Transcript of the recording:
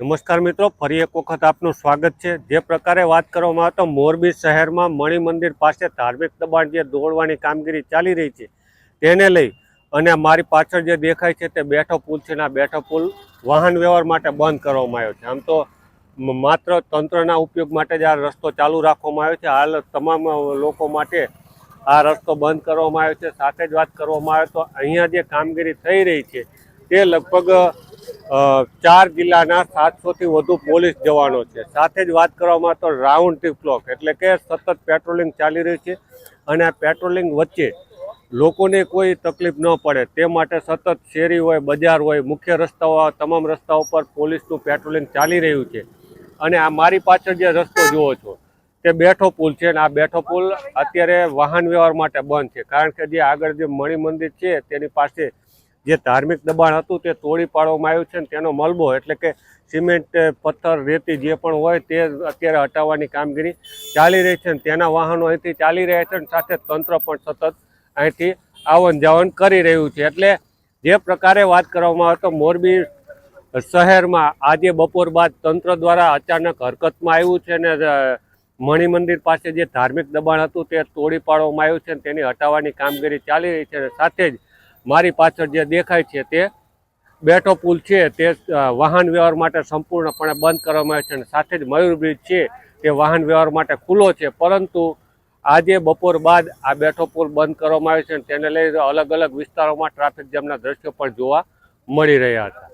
નમસ્કાર મિત્રો, ફરી એક વખત આપનું સ્વાગત છે. જે પ્રકારે વાત કરવામાં આવતો મોરબી શહેરમાં મણિ મંદિર પાસે ધાર્મિક દબાણ જે દોડવાની કામગીરી ચાલી રહી છે, તેને લઈ અને મારી પાછળ જે દેખાય છે તે બેઠો પુલ છે આ બેઠો પુલ વાહન વ્યવહાર માટે બંધ કરવામાં આવ્યો છે. આમ તો માત્ર તંત્રના ઉપયોગ માટે જ આ રસ્તો ચાલુ રાખવામાં આવ્યો છે. હાલ તમામ લોકો માટે આ રસ્તો બંધ કરવામાં આવ્યો છે. સાથે જ વાત કરવામાં આવે તો અહીંયા જે કામગીરી થઈ રહી છે તે લગભગ ચાર જિલ્લાના સાતસોથી વધુ પોલીસ જવાનો છે. સાથે જ વાત કરવામાં તો રાઉન્ડ ધી ક્લોક એટલે કે સતત પેટ્રોલિંગ ચાલી રહ્યું છે અને આ પેટ્રોલિંગ વચ્ચે લોકોને કોઈ તકલીફ ન પડે. તે માટે સતત શેરી હોય, બજાર હોય, મુખ્ય રસ્તાઓ તમામ રસ્તાઓ પર પોલીસનું પેટ્રોલિંગ ચાલી રહ્યું છે. અને આ મારી પાછળ જે રસ્તો જુઓ છો, તે બેઠો પુલ છે અને આ બેઠો પુલ અત્યારે વાહન વ્યવહાર માટે બંધ છે. કારણ કે જે આગળ જે મણિ મંદિર છે, તેની પાસે જે ધાર્મિક દબાણ હતું તે તોડી પાડવામાં આવ્યું છે અને તેનો મલબો એટલે કે સિમેન્ટ પથ્થર, રેતી જે પણ હોય તે અત્યારે હટાવવાની કામગીરી ચાલી રહી છે અને તેના વાહનો અહીંથી ચાલી રહ્યા છે અને સાથે તંત્ર પણ સતત અહીંથી આવન જાવન કરી રહ્યું છે. એટલે જે પ્રકારે વાત કરવામાં આવે તો મોરબી શહેરમાં આજે બપોર બાદ તંત્ર દ્વારા અચાનક હરકતમાં આવ્યું છે અને મણિ મંદિર પાસે જે ધાર્મિક દબાણ હતું તે તોડી પાડવામાં આવ્યું છે અને તેની હટાવવાની કામગીરી ચાલી રહી છે સાથે જ મારી પાછળ જે દેખાય છે તે બેઠો પુલ છે. તે વાહન વ્યવહાર માટે સંપૂર્ણપણે બંધ કરવામાં આવ્યો છે અને સાથે જ મયુર બ્રિજ છે તે વાહન વ્યવહાર માટે ખુલ્લો છે. પરંતુ આજે બપોર બાદ આ બેઠો પુલ બંધ કરવામાં આવ્યો છે અને તેને લઈ અલગ અલગ વિસ્તારોમાં ટ્રાફિક જામના દ્રશ્યો પણ જોવા મળી રહ્યા હતા